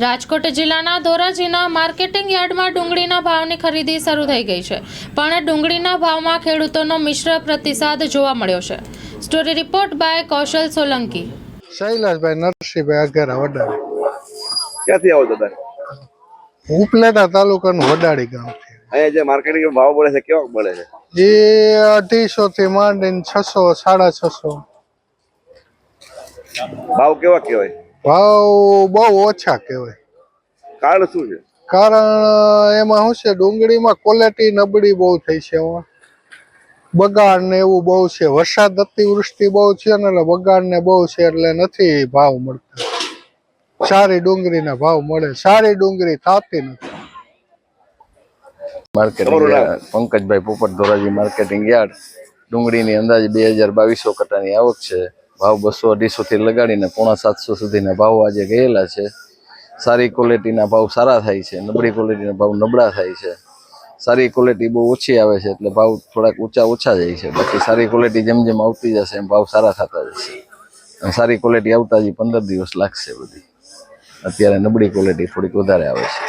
રાજકોટ જિલ્લાના ધોરાજીના માર્કેટિંગ યાર્ડમાં ડુંગળીના ભાવની ખરીદી શરૂ થઈ ગઈ છે. પણ ડુંગળીના ભાવમાં ખેડૂતોનો મિશ્ર પ્રતિસાદ જોવા મળ્યો છે. Story report by Kaushal Solanki. શૈલાસભાઈ નરસિંહભાઈ અઘેરા વડાળી ક્યાંથી આવો દાદા ઉપલેટા તાલુકાનું વડાળી ગામ અહીંયા જે માર્કેટિંગ ભાવ મળે છે કેવો મળે છે? એ અઢીસો થી માંડીને છસો સાડા છસો. ભાવ કેવા કહેવાય? ભાવ બહુ ઓછા કહેવાય. કારણ શું છે? કારણ એમાં શું છે ડુંગળીમાં ક્વોલિટી નબળી બહુ થઈ છે એમાં બગાડ ને એવું બહુ છે વરસાદ અતિવૃષ્ટિ બહુ છે ને એટલે બગાડ ને બહુ છે એટલે નથી ભાવ મળતા. સારી ડુંગળીના ભાવ મળે સારી ડુંગળી થતી નથી. માર્કેટિંગ પંકજભાઈ પોપટ ધોરાજી માર્કેટિંગ યાર્ડ. ડુંગળીની અંદાજે બે હજાર બાવીસો કટાની આવક છે. ભાવ બસો અઢીસો થી લગાડીને પોણા સાતસો સુધીના ભાવ આજે ગયેલા છે. સારી ક્વોલિટીના ભાવ સારા થાય છે. નબળી ક્વોલિટીના ભાવ નબળા થાય છે. સારી ક્વોલિટી બહુ ઓછી આવે છે એટલે ભાવ થોડાક ઊંચા ઓછા જાય છે. બાકી સારી ક્વોલિટી જેમ જેમ આવતી જશે એમ ભાવ સારા થતા જશે. અને સારી ક્વોલિટી આવતા હજી પંદર દિવસ લાગશે બધી. અત્યારે નબળી ક્વોલિટી થોડીક વધારે આવે છે.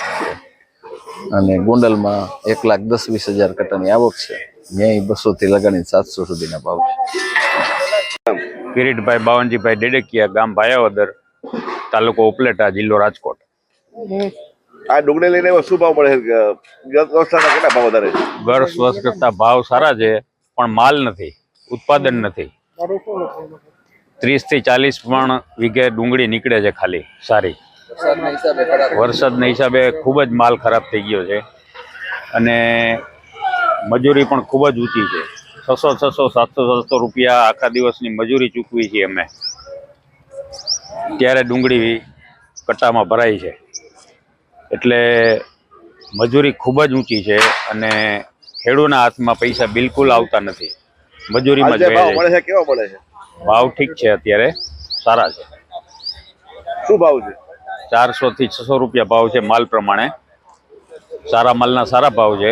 અને ગોંડલમાં એક લાખ દસ વીસ હજાર કટાની આવક છે. ન્યાય બસોથી લગાડીને સાતસો સુધીના ભાવ છે. કિરીટભાઈ બાવનજીભાઈ ડેડકિયા ગામ ભાયાવદર તાલુકો ઉપલેટા જિલ્લો રાજકોટ. આ ડુંગળી લઈને શું ભાવ મળે ગત વર્ષના કેટલા ભાવ વધારે વર્ષ વર્ષ કરતા ભાવ સારા છે પણ માલ નથી ઉત્પાદન નથી. ત્રીસથી ચાલીસ પણ વીઘે ડુંગળી નીકળે છે ખાલી સારી. વરસાદના હિસાબે ખૂબ જ માલ ખરાબ થઈ ગયો છે. અને મજૂરી પણ ખૂબ જ ઊંચી છે. છસો છસો સાતસો સાતસો રૂપિયા આખા દિવસની મજૂરી ચૂકવી છીએ અમે. ત્યારે ડુંગળી કટ્ટામાં ભરાય છે. એટલે મજૂરી ખૂબ જ ઊંચી છે અને ખેડૂતના હાથમાં પૈસા બિલકુલ આવતા નથી. મજૂરીમાં જ ભાવ મળે છે કેવો મળે છે. ભાવ ઠીક છે અત્યારે સારા છે. શું ભાવ છે? ચારસો થી છસો રૂપિયા ભાવ છે માલ પ્રમાણે. સારા માલના સારા ભાવ છે.